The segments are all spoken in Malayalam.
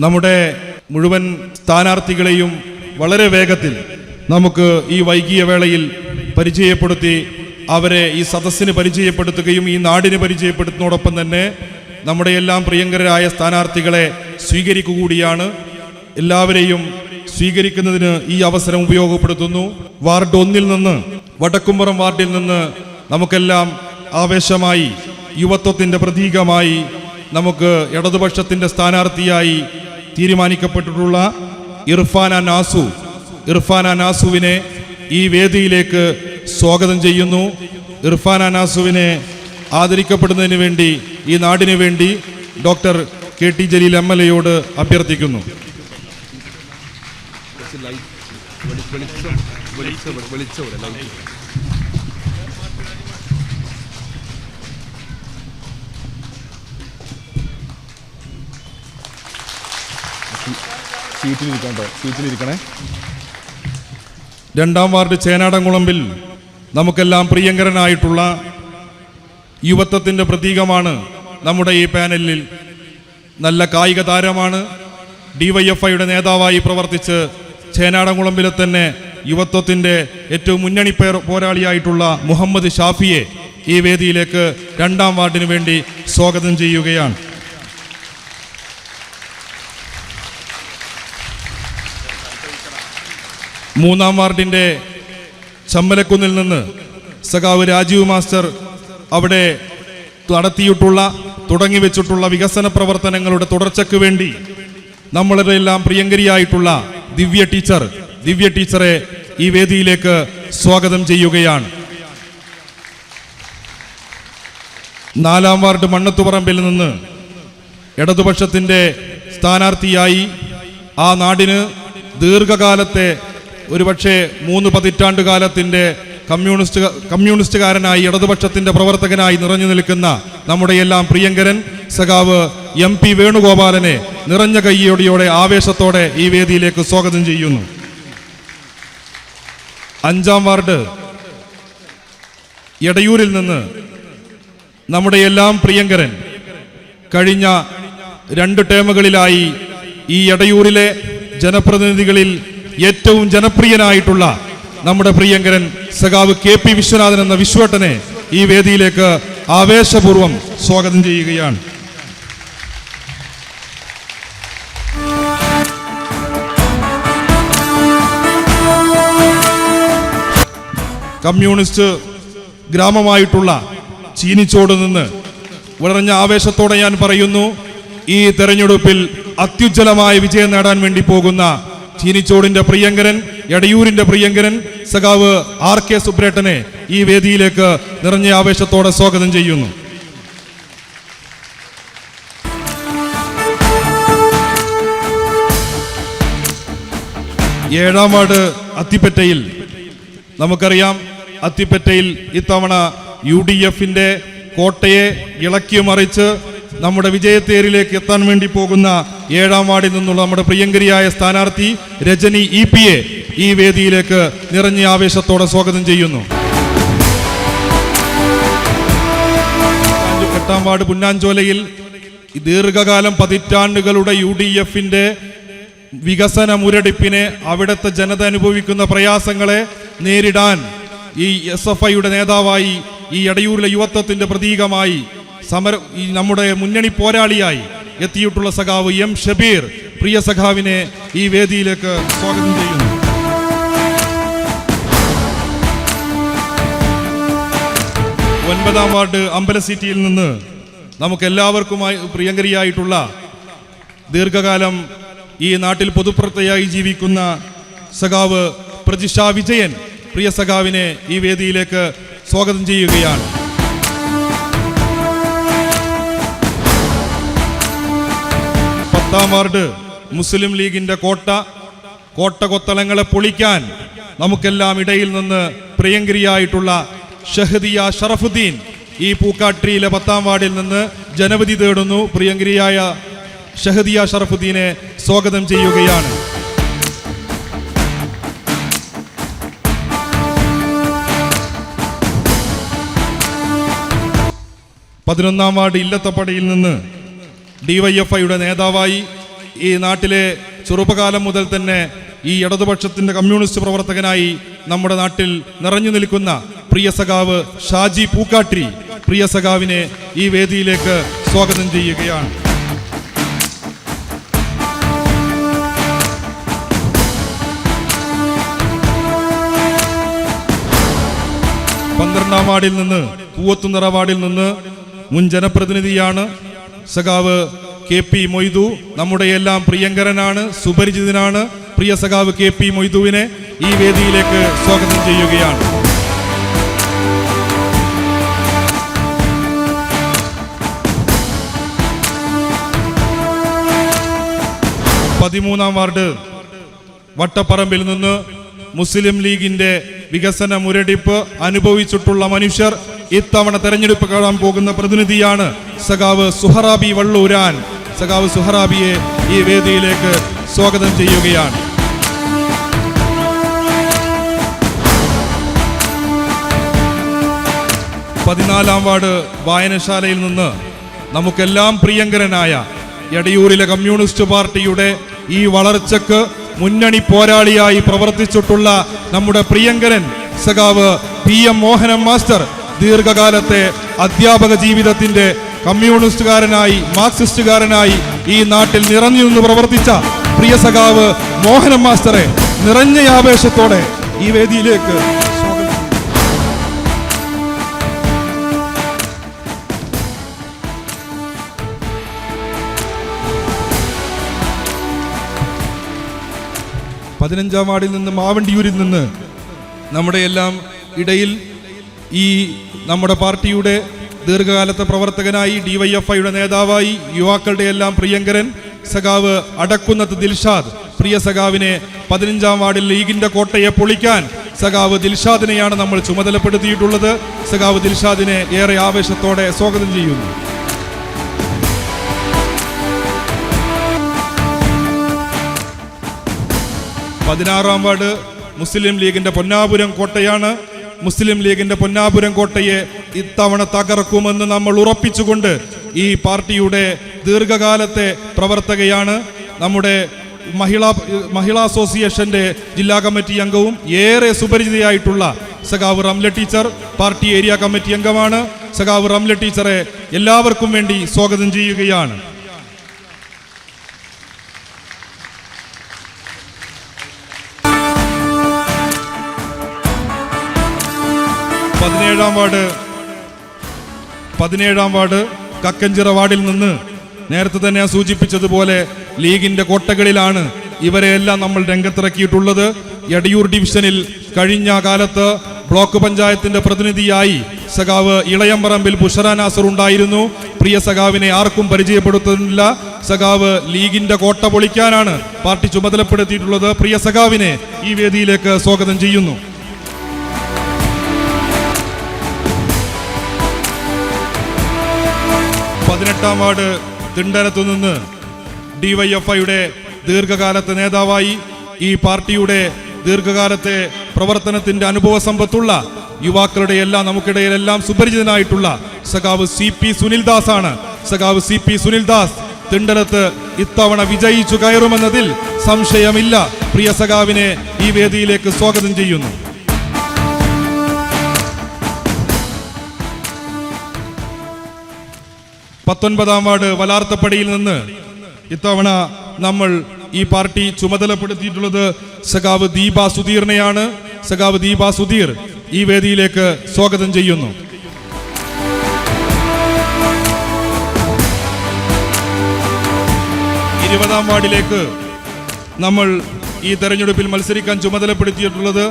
നമ്മുടെ മുഴുവൻ സ്ഥാനാർത്ഥികളെയും വളരെ വേഗത്തിൽ നമുക്ക് ഈ വൈകിയ വേളയിൽ പരിചയപ്പെടുത്തി അവരെ ഈ സദസ്സിന് പരിചയപ്പെടുത്തുകയും ഈ നാടിന് പരിചയപ്പെടുത്തുന്നതോടൊപ്പം തന്നെ നമ്മുടെ എല്ലാം പ്രിയങ്കരായ സ്ഥാനാർത്ഥികളെ സ്വീകരിക്കുക കൂടിയാണ് എല്ലാവരെയും സ്വീകരിക്കുന്നതിന് ഈ അവസരം ഉപയോഗപ്പെടുത്തുന്നു. വാർഡ് ഒന്നിൽ നിന്ന് വടക്കുംപുറം വാർഡിൽ നിന്ന് നമുക്കെല്ലാം ആവേശമായി യുവത്വത്തിന്റെ പ്രതീകമായി നമുക്ക് ഇടതുപക്ഷത്തിന്റെ സ്ഥാനാർത്ഥിയായി തീരുമാനിക്കപ്പെട്ടിട്ടുള്ള ഇർഫാന നാസു ഇർഫാന നാസുവിനെ ഈ വേദിയിലേക്ക് സ്വാഗതം ചെയ്യുന്നു. ഇർഫാന നാസുവിനെ ആദരിക്കപ്പെടുന്നതിന് വേണ്ടി ഈ നാടിന് വേണ്ടി doctor K T Jaleel M L എയോട് അഭ്യർത്ഥിക്കുന്നു. സീറ്റിലിരിക്കണ്ടോ? സീറ്റിലിരിക്കണേ? രണ്ടാം വാർഡ് ചേനാടംകുളമ്പിൽ നമുക്കെല്ലാം പ്രിയങ്കരനായിട്ടുള്ള യുവത്വത്തിന്റെ പ്രതീകമാണ് നമ്മുടെ ഈ പാനലിൽ. നല്ല കായിക താരമാണ്. ഡിവൈഎഫ്ഐയുടെ നേതാവായി പ്രവർത്തിച്ച് ചേനാടംകുളമ്പിലെ തന്നെ യുവത്വത്തിന്റെ ഏറ്റവും മുന്നണി പോരാളിയായിട്ടുള്ള മുഹമ്മദ് ഷാഫിയെ ഈ വേദിയിലേക്ക് രണ്ടാം വാർഡിന് വേണ്ടി സ്വാഗതം ചെയ്യുകയാണ്. മൂന്നാം വാർഡിന്റെ ചമ്മലക്കുന്നിൽ നിന്ന് സഖാവ് രാജീവ് മാസ്റ്റർ അവിടെ നടത്തിയിട്ടുള്ള തുടങ്ങി വെച്ചിട്ടുള്ള വികസന പ്രവർത്തനങ്ങളുടെ തുടർച്ചയ്ക്ക് വേണ്ടി നമ്മളുടെ എല്ലാം പ്രിയങ്കരിയായിട്ടുള്ള ദിവ്യ ടീച്ചർ ദിവ്യ ടീച്ചറെ ഈ വേദിയിലേക്ക് സ്വാഗതം ചെയ്യുകയാണ്. നാലാം വാർഡ് മണ്ണത്തുപറമ്പിൽ നിന്ന് ഇടതുപക്ഷത്തിന്റെ സ്ഥാനാർത്ഥിയായി ആ നാടിന് ദീർഘകാലത്തെ ഒരുപക്ഷെ മൂന്ന് പതിറ്റാണ്ട് കാലത്തിന്റെ കമ്മ്യൂണിസ്റ്റ് കമ്മ്യൂണിസ്റ്റുകാരനായി ഇടതുപക്ഷത്തിന്റെ പ്രവർത്തകനായി നിറഞ്ഞു നിൽക്കുന്ന നമ്മുടെ എല്ലാം പ്രിയങ്കരൻ സഖാവ് എം പി വേണുഗോപാലനെ നിറഞ്ഞ കയ്യോടിയോടെ ആവേശത്തോടെ ഈ വേദിയിലേക്ക് സ്വാഗതം ചെയ്യുന്നു. അഞ്ചാം വാർഡ് എടയൂരിൽ നിന്ന് നമ്മുടെ എല്ലാം പ്രിയങ്കരൻ കഴിഞ്ഞ രണ്ട് ടേമുകളിലായി ഈ എടയൂരിലെ ജനപ്രതിനിധികളിൽ ഏറ്റവും ജനപ്രിയനായിട്ടുള്ള നമ്മുടെ പ്രിയങ്കരൻ സഖാവ് കെ പി വിശ്വനാഥൻ എന്ന വിശ്വട്ടനെ ഈ വേദിയിലേക്ക് ആവേശപൂർവം സ്വാഗതം ചെയ്യുകയാണ്. കമ്മ്യൂണിസ്റ്റ് ഗ്രാമമായിട്ടുള്ള ചീനിച്ചോട് നിന്ന് വളർഞ്ഞ ആവേശത്തോടെ ഞാൻ പറയുന്നു ഈ തെരഞ്ഞെടുപ്പിൽ അത്യുജ്വലമായ വിജയം നേടാൻ വേണ്ടി പോകുന്ന ചീനിച്ചോടിന്റെ പ്രിയങ്കരൻ എടയൂരിന്റെ പ്രിയങ്കരൻ സഖാവ് ആർ കെ സുബ്രേട്ടനെ ഈ വേദിയിലേക്ക് നിറഞ്ഞ ആവേശത്തോടെ സ്വാഗതം ചെയ്യുന്നു. ഏഴാം വാർഡ് അത്തിപ്പറ്റയിൽ നമുക്കറിയാം അത്തിപ്പറ്റയിൽ ഇത്തവണ യു ഡി എഫിന്റെ കോട്ടയെ ഇളക്കി മറിച്ച് നമ്മുടെ വിജയത്തേരിലേക്ക് എത്താൻ വേണ്ടി പോകുന്ന ഏഴാം വാർഡിൽ നിന്നുള്ള നമ്മുടെ പ്രിയങ്കരിയായ സ്ഥാനാർത്ഥി രജനി ഇ പി എ ഈ വേദിയിലേക്ക് നിറഞ്ഞ ആവേശത്തോടെ സ്വാഗതം ചെയ്യുന്നു. എട്ടാം വാർഡ് പുന്നാഞ്ചോലയിൽ ദീർഘകാലം പതിറ്റാണ്ടുകളുടെ യു ഡി എഫിന്റെ വികസന മുരടിപ്പിനെ അവിടുത്തെ ജനത അനുഭവിക്കുന്ന പ്രയാസങ്ങളെ നേരിടാൻ ഈ എസ് എഫ് ഐയുടെ നേതാവായി ഈ എടയൂരിലെ യുവത്വത്തിന്റെ പ്രതീകമായി സമര ഈ നമ്മുടെ മുന്നണി പോരാളിയായി എത്തിയിട്ടുള്ള സഖാവ് എം ഷബീർ പ്രിയ സഖാവിനെ ഈ വേദിയിലേക്ക് സ്വാഗതം ചെയ്യുന്നു. ഒൻപതാം വാർഡ് അമ്പല സിറ്റിയിൽ നിന്ന് നമുക്ക് എല്ലാവർക്കുമായി പ്രിയങ്കരിയായിട്ടുള്ള ദീർഘകാലം ഈ നാട്ടിൽ പൊതുപ്രത്തയായി ജീവിക്കുന്ന സഖാവ് പ്രതിഷ്ഠ വിജയൻ പ്രിയ സഖാവിനെ ഈ വേദിയിലേക്ക് സ്വാഗതം ചെയ്യുകയാണ്. പത്താം വാർഡ് മുസ്ലിം ലീഗിന്റെ കോട്ട കോട്ട കൊത്തളങ്ങളെ പൊളിക്കാൻ നമുക്കെല്ലാം ഇടയിൽ നിന്ന് പ്രിയങ്കരിയായിട്ടുള്ള ഷഹദിയ ഷറഫുദ്ദീൻ ഈ പൂക്കാട്ടിയിലെ പത്താം വാർഡിൽ നിന്ന് ജനവിധി തേടുന്നു. പ്രിയങ്കരിയായ ഷഹദിയ ഷറഫുദ്ദീനെ സ്വാഗതം ചെയ്യുകയാണ്. പതിനൊന്നാം വാർഡ് ഇല്ലത്തപ്പടിയിൽ നിന്ന് ഡിവൈഎഫ്ഐയുടെ നേതാവായി ഈ നാട്ടിലെ ചെറുപ്പകാലം മുതൽ തന്നെ ഈ ഇടതുപക്ഷത്തിന്റെ കമ്മ്യൂണിസ്റ്റ് പ്രവർത്തകനായി നമ്മുടെ നാട്ടിൽ നിറഞ്ഞു നിൽക്കുന്ന പ്രിയ സഖാവ് ഷാജി പൂക്കാട്ടി പ്രിയ സഖാവിനെ ഈ വേദിയിലേക്ക് സ്വാഗതം ചെയ്യുകയാണ്. പന്ത്രണ്ടാം വാർഡിൽ നിന്ന് പൂവത്തുനിറ വാർഡിൽ നിന്ന് മുൻ ജനപ്രതിനിധിയാണ് സഖാവ് കെ പി മൊയ്തു നമ്മുടെ എല്ലാം പ്രിയങ്കരനാണ് സുപരിചിതനാണ്. പ്രിയ സഖാവ് കെ പി മൊയ്തുവിനെ ഈ വേദിയിലേക്ക് സ്വാഗതം ചെയ്യുകയാണ്. പതിമൂന്നാം വാർഡ് വട്ടപ്പറമ്പിൽ നിന്ന് മുസ്ലിം ലീഗിന്റെ വികസന മുരടിപ്പ് അനുഭവിച്ചിട്ടുള്ള മനുഷ്യർ ഇത്തവണ തെരഞ്ഞെടുപ്പ് കാണാൻ പോകുന്ന പ്രതിനിധിയാണ് സഖാവ് സുഹറാബി വള്ളൂരാൻ. സഖാവ് സുഹറാബിയെ ഈ വേദിയിലേക്ക് സ്വാഗതം ചെയ്യുകയാണ്. പതിനാലാം വാർഡ് വായനശാലയിൽ നിന്ന് നമുക്കെല്ലാം പ്രിയങ്കരനായ എടയൂരിലെ കമ്മ്യൂണിസ്റ്റ് പാർട്ടിയുടെ ഈ വളർച്ചക്ക് മുന്നണി പോരാളിയായി പ്രവർത്തിച്ചിട്ടുള്ള നമ്മുടെ പ്രിയങ്കരൻ സഖാവ് പി എം മോഹനൻ മാസ്റ്റർ ദീർഘകാലത്തെ അധ്യാപക ജീവിതത്തിന്റെ കമ്മ്യൂണിസ്റ്റുകാരനായി മാർക്സിസ്റ്റുകാരനായി ഈ നാട്ടിൽ നിറഞ്ഞു നിന്ന് പ്രവർത്തിച്ച പ്രിയ സഖാവ് മോഹനൻ മാസ്റ്ററെ നിറഞ്ഞ ആവേശത്തോടെ ഈ വേദിയിലേക്ക്. പതിനഞ്ചാം വാർഡിൽ നിന്ന് മാവണ്ടിയൂരിൽ നിന്ന് നമ്മുടെ എല്ലാം ഇടയിൽ ഈ നമ്മുടെ പാർട്ടിയുടെ ദീർഘകാലത്തെ പ്രവർത്തകനായി ഡിവൈഎഫ്ഐയുടെ നേതാവായി യുവാക്കളുടെ എല്ലാം പ്രിയങ്കരൻ സഖാവ് അടക്കുന്നത് ദിൽഷാദ്. പ്രിയ സഖാവിനെ പതിനഞ്ചാം വാർഡിൽ ലീഗിന്റെ കോട്ടയെ പൊളിക്കാൻ സഖാവ് ദിൽഷാദിനെയാണ് നമ്മൾ ചുമതലപ്പെടുത്തിയിട്ടുള്ളത്. സഖാവ് ദിൽഷാദിനെ ഏറെ ആവേശത്തോടെ സ്വാഗതം ചെയ്യുന്നു. പതിനാറാം വാർഡ് മുസ്ലിം ലീഗിന്റെ പൊന്നാപുരം കോട്ടയാണ്. മുസ്ലിം ലീഗിന്റെ പൊന്നാപുരം കോട്ടയെ ഇത്തവണ തകർക്കുമെന്ന് നമ്മൾ ഉറപ്പിച്ചുകൊണ്ട് ഈ പാർട്ടിയുടെ ദീർഘകാലത്തെ പ്രവർത്തകയാണ് നമ്മുടെ മഹിളാ മഹിളാ അസോസിയേഷന്റെ ജില്ലാ കമ്മിറ്റി അംഗവും ഏറെ സുപരിചിതയായിട്ടുള്ള സഖാവ് Ramla teacher party area committee അംഗമാണ്. സഖാവ് റംല ടീച്ചറെ എല്ലാവർക്കും വേണ്ടി സ്വാഗതം ചെയ്യുകയാണ്. പതിനേഴാം വാർഡ്. പതിനേഴാം വാർഡ് കക്കഞ്ചിറ വാർഡിൽ നിന്ന് നേരത്തെ തന്നെ സൂചിപ്പിച്ചതുപോലെ ലീഗിന്റെ കോട്ടകളിലാണ് ഇവരെയെല്ലാം നമ്മൾ രംഗത്തിറക്കിയിട്ടുള്ളത്. എടയൂർ ഡിവിഷനിൽ കഴിഞ്ഞ കാലത്ത് ബ്ലോക്ക് പഞ്ചായത്തിന്റെ പ്രതിനിധിയായി സഖാവ് ഇളയമ്പറമ്പിൽ ബുഷറ നാസർ ഉണ്ടായിരുന്നു. പ്രിയ സഖാവിനെ ആർക്കും പരിചയപ്പെടുത്തുന്നില്ല. സഖാവ് ലീഗിന്റെ കോട്ട പൊളിക്കാനാണ് പാർട്ടി ചുമതലപ്പെടുത്തിയിട്ടുള്ളത്. പ്രിയ സഖാവിനെ ഈ വേദിയിലേക്ക് സ്വാഗതം ചെയ്യുന്നു. പതിനെട്ടാം വാർഡ് തിണ്ടനത്തു നിന്ന് ഡിവൈഎഫ്ഐയുടെ ദീർഘകാലത്തെ നേതാവായി ഈ പാർട്ടിയുടെ ദീർഘകാലത്തെ പ്രവർത്തനത്തിന്റെ അനുഭവ സമ്പത്തുള്ള യുവാക്കളുടെ എല്ലാം നമുക്കിടയിലെല്ലാം സുപരിചിതനായിട്ടുള്ള സഖാവ് സി പി സുനിൽദാസ് ആണ് സഖാവ് സി പി സുനിൽദാസ് തിണ്ടലത്ത് ഇത്തവണ വിജയിച്ചു കയറുമെന്നതിൽ സംശയമില്ല. പ്രിയ സഖാവിനെ ഈ വേദിയിലേക്ക് സ്വാഗതം ചെയ്യുന്നു. പത്തൊൻപതാം വാർഡ് വലാർത്തപ്പടിയിൽ നിന്ന് ഇത്തവണ നമ്മൾ ഈ പാർട്ടി ചുമതലപ്പെടുത്തിയിട്ടുള്ളത് സഖാവ് ദീപ സുധീറിനെയാണ്. സഖാവ് ദീപ സുധീർ ഈ വേദിയിലേക്ക് സ്വാഗതം ചെയ്യുന്നു. ഇരുപതാം വാർഡിലേക്ക് നമ്മൾ ഈ തെരഞ്ഞെടുപ്പിൽ മത്സരിക്കാൻ ചുമതലപ്പെടുത്തിയിട്ടുള്ളത്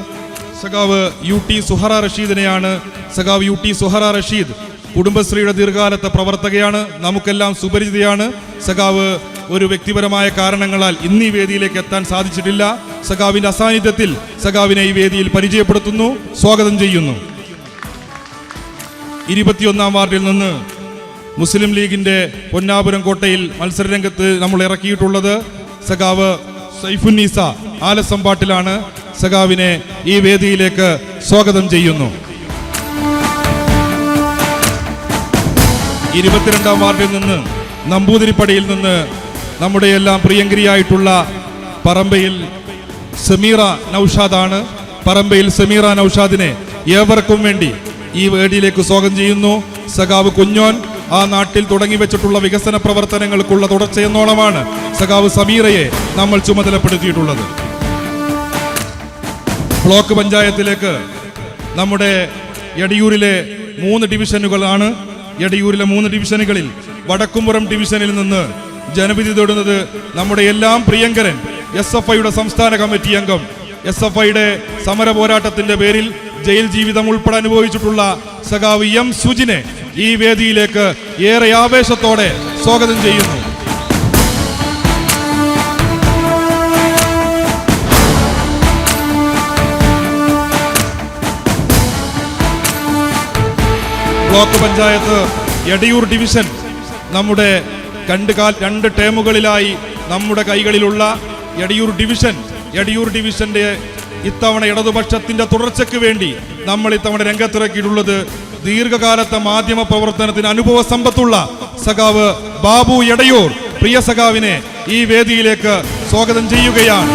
സഖാവ് യു ടി സുഹറ റഷീദിനെയാണ്. സഖാവ് യു ടി സുഹറ റഷീദ് കുടുംബശ്രീയുടെ ദീർഘകാലത്തെ പ്രവർത്തകയാണ് നമുക്കെല്ലാം സുപരിചിതയാണ്. സഖാവ് ഒരു വ്യക്തിപരമായ കാരണങ്ങളാൽ ഇന്ന് ഈ വേദിയിലേക്ക് എത്താൻ സാധിച്ചിട്ടില്ല. സഖാവിന്റെ അസാന്നിധ്യത്തിൽ സഖാവിനെ ഈ വേദിയിൽ പരിചയപ്പെടുത്തുന്നു. സ്വാഗതം ചെയ്യുന്നു. ഇരുപത്തിയൊന്നാം വാർഡിൽ നിന്ന് മുസ്ലിം ലീഗിന്റെ പൊന്നാപുരം കോട്ടയിൽ മത്സരരംഗത്ത് നമ്മൾ ഇറക്കിയിട്ടുള്ളത് സഖാവ് സൈഫുന്നീസ ആലസമ്പാട്ടിലാണ് സഖാവിനെ ഈ വേദിയിലേക്ക് സ്വാഗതം ചെയ്യുന്നു. ഇരുപത്തിരണ്ടാം വാർഡിൽ നിന്ന് നമ്പൂതിരിപ്പടിയിൽ നിന്ന് നമ്മുടെ എല്ലാം പ്രിയങ്കരിയായിട്ടുള്ള പറമ്പയിൽ സമീറ നൌഷാദാണ്. പറമ്പയിൽ സമീറ നൌഷാദിനെ ഏവർക്കും വേണ്ടി ഈ വേദിയിലേക്ക് സ്വാഗതം ചെയ്യുന്നു. സഖാവ് കുഞ്ഞോൻ ആ നാട്ടിൽ തുടങ്ങി വെച്ചിട്ടുള്ള വികസന പ്രവർത്തനങ്ങൾക്കുള്ള തുടർച്ചയെന്നോളമാണ് സഖാവ് സമീറയെ നമ്മൾ ചുമതലപ്പെടുത്തിയിട്ടുള്ളത്. ബ്ലോക്ക് പഞ്ചായത്തിലേക്ക് നമ്മുടെ എടിയൂരിലെ മൂന്ന് ഡിവിഷനുകളാണ് എടയൂരിലെ മൂന്ന് ഡിവിഷനുകളിൽ വടക്കുംപുറം ഡിവിഷനിൽ നിന്ന് ജനവിധി തേടുന്നത് നമ്മുടെ എല്ലാം പ്രിയങ്കരൻ എസ് എഫ് ഐയുടെ സംസ്ഥാന കമ്മിറ്റി അംഗം. എസ് എഫ് ഐയുടെ സമര പോരാട്ടത്തിന്റെ പേരിൽ ജയിൽ ജീവിതം ഉൾപ്പെടെ അനുഭവിച്ചിട്ടുള്ള സഖാവ് എം സുജിനെ ഈ വേദിയിലേക്ക് ഏറെ ആവേശത്തോടെ സ്വാഗതം ചെയ്യുന്നു. ബ്ലോക്ക് പഞ്ചായത്ത് എടിയൂർ ഡിവിഷൻ നമ്മുടെ രണ്ട് കാൽ രണ്ട് ടേമുകളിലായി നമ്മുടെ കൈകളിലുള്ള എടിയൂർ ഡിവിഷൻ എടിയൂർ ഡിവിഷന്റെ ഇത്തവണ ഇടതുപക്ഷത്തിന്റെ തുടർച്ചയ്ക്ക് വേണ്ടി നമ്മൾ ഇത്തവണ രംഗത്തിറക്കിയിട്ടുള്ളത് ദീർഘകാലത്തെ മാധ്യമ പ്രവർത്തനത്തിന് അനുഭവ സമ്പത്തുള്ള സഖാവ് ബാബു എടയൂർ. പ്രിയ സഖാവിനെ ഈ വേദിയിലേക്ക് സ്വാഗതം ചെയ്യുകയാണ്.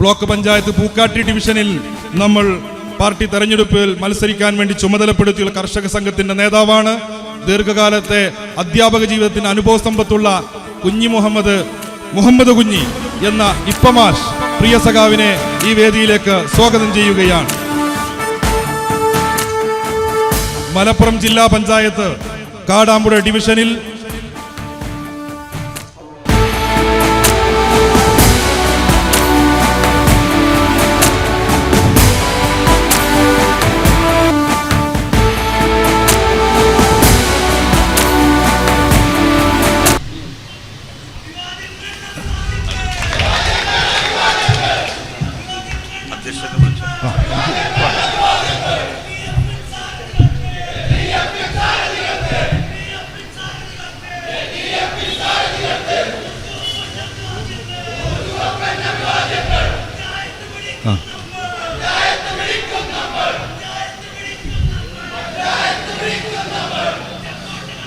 ബ്ലോക്ക് പഞ്ചായത്ത് പൂക്കാട്ടി ഡിവിഷനിൽ നമ്മൾ പാർട്ടി തെരഞ്ഞെടുപ്പിൽ മത്സരിക്കാൻ വേണ്ടി ചുമതലപ്പെടുത്തിയുള്ള കർഷക സംഘത്തിന്റെ നേതാവാണ് ദീർഘകാലത്തെ അധ്യാപക ജീവിതത്തിന് അനുഭവ സമ്പത്തുള്ള കുഞ്ഞി മുഹമ്മദ് മുഹമ്മദ് കുഞ്ഞി എന്ന ഇപ്പമാഷ് പ്രിയ സഖാവിനെ ഈ വേദിയിലേക്ക് സ്വാഗതം ചെയ്യുകയാണ്. മലപ്പുറം ജില്ലാ പഞ്ചായത്ത് കാടാമ്പുഴ ഡിവിഷനിൽ